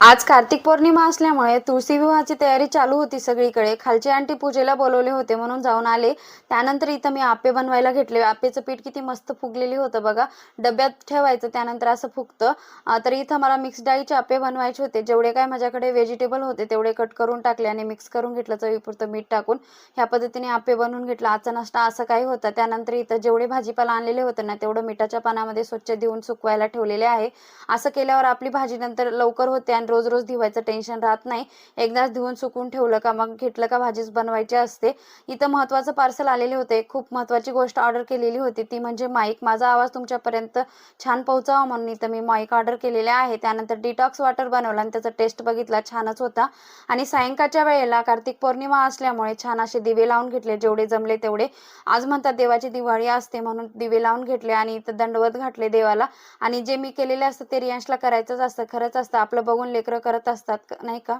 आज कार्तिक पौर्णिमा असल्यामुळे तुळशी विवाहाची तयारी चालू होती सगळीकडे. खालची आंटी पूजेला बोलवले होते म्हणून जाऊन आले. त्यानंतर इथं मी आप्पे बनवायला घेतले. आप्पेचं पीठ किती मस्त फुगलेली होतं बघा. डब्यात ठेवायचं त्यानंतर असं फुगतं. तर इथं मला मिक्स डाळीचे आप्पे बनवायचे होते. जेवढे काय माझ्याकडे व्हेजिटेबल होते तेवढे कट करून टाकले आणि मिक्स करून घेतलं चवीपुरतं मीठ टाकून. ह्या पद्धतीने आप्पे बनवून घेतलं. आजचा नाश्ता असं काही होता. त्यानंतर इथं जेवढे भाजीपाला आणलेले होते ना तेवढं मिठाच्या पानामध्ये स्वच्छ देऊन सुकवायला ठेवलेले आहे. असं केल्यावर आपली भाजी नंतर लवकर होते आणि रोज रोज धुवायचं टेन्शन राहत नाही. एकदाच धुवून सुकून ठेवलं का मग घेतलं का भाजीच बनवायची असते. इथं महत्त्वाचं पार्सल आलेले होते. खूप महत्त्वाची गोष्ट ऑर्डर केलेली होती. ती म्हणजे माईक. माझा आवाज तुमच्यापर्यंत छान पोहोचावा म्हणून इथं मी माईक ऑर्डर केलेले आहे. त्यानंतर डिटॉक्स वॉटर बनवलं आणि त्याचा टेस्ट बघितला. छानच होता. आणि सायंकाळच्या वेळेला कार्तिक पौर्णिमा असल्यामुळे छान असे दिवे लावून घेतले. जेवढे जमले तेवढे. आज म्हणतात देवाची दिवाळी असते म्हणून दिवे लावून घेतले आणि इथं दंडवत घातले देवाला. आणि जे मी केलेले असतं ते रियांशला करायचंच असतं. खरंच असतं. आपलं बघून लेकरं करत असतात नाही का?